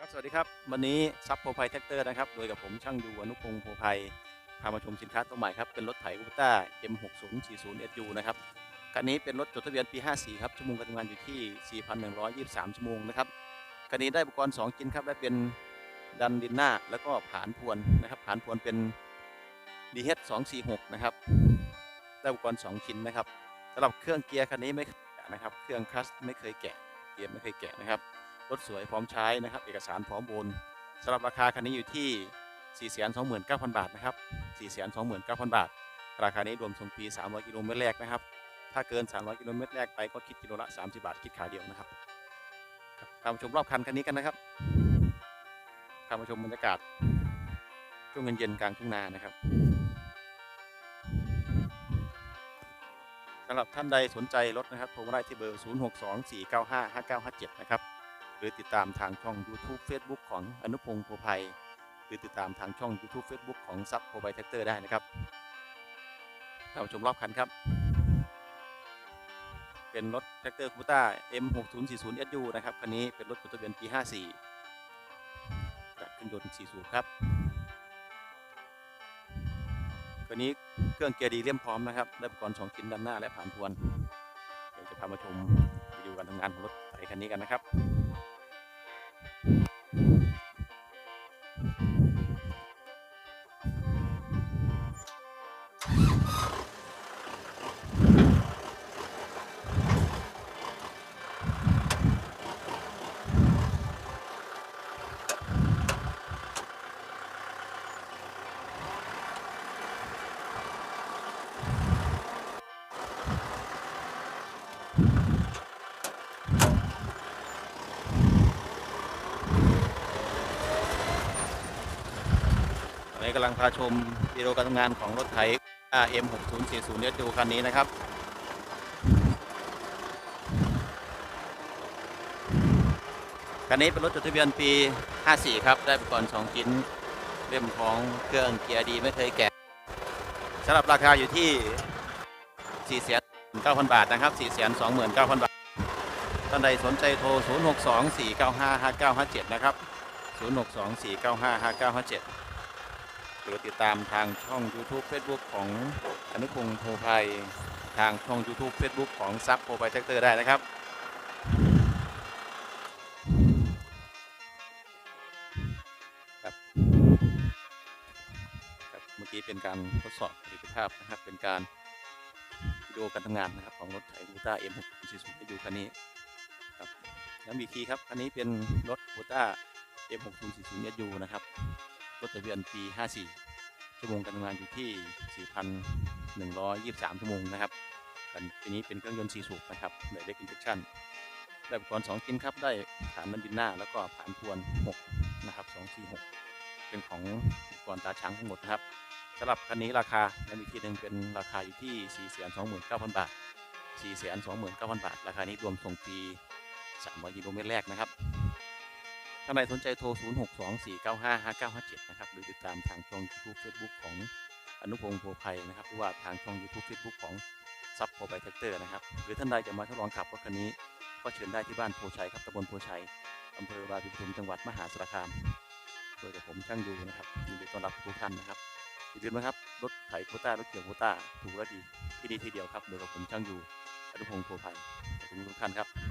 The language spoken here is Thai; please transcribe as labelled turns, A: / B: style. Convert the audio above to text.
A: ครับสวัสดีครับ วันนี้ซับโพไพแท็กเตอร์นะครับ โดยกับผมช่างดูอนุพงศ์โพไพพามาชมสินค้าตัวใหม่ครับ เป็นรถไถอุปต้า M6040SU นะครับคันนี้เป็นรถจดทะเบียนปี 54 ครับ ชั่วโมงการทำงานอยู่ที่ 4,123 ชั่วโมงนะครับคันนี้ได้อุปกรณ์ 2 ชิ้นครับ ได้เป็นดันดินหน้า แล้วก็ผานพวนนะครับผานพวนเป็น DH246 นะครับ ได้อุปกรณ์ 2 ชิ้นนะครับสำหรับเครื่องเกียร์คันนี้ไม่แกะนะครับ เครื่องคลัสไม่เคยแกะ เกียร์ไม่เคยแกะนะครับ รถสวยพร้อมใช้นะครับ เอกสารพร้อมโอนสำหรับราคาคันนี้อยู่ที่ 429,000 บาทนะครับ 429,000 บาท ราคานี้รวมส่งฟรี300 กิโลเมตรแรกนะครับ ถ้าเกิน 300 กิโลเมตรแรกไปก็คิดกิโลละ 30 บาท คิดขาเดียวนะครับตามชมรอบคันคันนี้กันนะครับพามชมบรรยากาศช่วงเย็นๆกลางทุ่งนานะครับสำหรับท่านใดสนใจรถนะครับโทรมาได้ที่เบอร์ 0624955957 นะครับ หรือติดตามทางช่อง YouTube Facebook ของอนุพงศ์โพไพหรือติดตามทางช่อง YouTube Facebook ของซับโพไพแท็กเตอร์ได้นะครับเข้าชมรอบคันครับ เป็นรถแท็กเตอร์คูต้า M6040SU นะครับ คันนี้เป็นรถจดทะเบียนปี 54กับเครื่องยนต์4สูบครับคันนี้เครื่องเกียร์ดีเลี่ยมพร้อมนะครับได้อุปกรณ์2ชิ้นด้านหน้าและผ่านทวน เดี๋ยวจะพามาชมไปดูการทำงานของรถไถคันนี้กันนะครับ กำลังพาชมวิดีโอการทำงานของรถไถ RM6040 เนี่ยดูคันนี้นะครับ คันนี้เป็นรถจดทะเบียนปี 54 ครับ ได้อุปกรณ์2ชิ้นเล่มของเครื่องเกียร์ดีไม่เคยแกะสำหรับราคาอยู่ที่ 4,900บาทนะครับ 429,000 บาท ท่านใดสนใจโทร 0624955957 นะครับ 0624955957ห รือติดตามทางช่อง YouTube Facebook ของอนุพงศ์โพไพทางช่อง YouTube Facebook ของซับโพไพแท็กเตอร์ได้นะครับครับครับ เมื่อกี้เป็นการทดสอบประสิทธิภาพนะครับ เป็นการวิดีโอการทำงานนะครับ ของรถไถบูต้า M640 ที่อยู่คันนี้ครับย้ำอีกทีครับคันนี้เป็นรถบูต้า M6040SU นะครับ รถทะเบียนปี 54 ชั่วโมงการทำงานอยู่ที่ 4,123 ชั่วโมงนะครับกันปีนี้เป็นเครื่องยนต์4สูบนะครับเดเล็กอินเจคชั่นได้อุปกรณ์2ชิ้นครับ ได้ฐานนันดินหน้า แล้วก็ฐานพวน6นะครับ246 เป็นของอุปกรณ์ตาช้างทั้งหมดนะครับสำหรับคันนี้ราคาและอีกทีหนึ่งเป็นราคาอยู่ที่ 429,000 บาท 429,000 บาท ราคานี้รวมส่งฟรี300กิโลเมตรแรกนะครับ ท่านใดสนใจโทร 0624955957 นะครับ หรือติดตามทางช่อง YouTube Facebook ของอนุพงศ์โพไพนะครับ หรือว่าทางช่อง YouTube Facebook ของซับโพไพแท็กเตอร์นะครับ หรือท่านใดจะมาทดลองขับรถคันนี้ ก็เชิญได้ที่บ้านโพชัยครับตำบลโพชัยอำเภอบาปีปทุมจังหวัดมหาสารคาม โดยกับผมช่างดูนะครับยินดีต้อนรับทุกท่านนะครับอย่าลืมนะครับ รถไถโคต้ารถเกี่ยวโคต้าถูกและดีที่ดีทีเดียวครับ โดยกับผมช่างอยู่อนุพงศ์โพไพขอบคุณทุกท่านครับ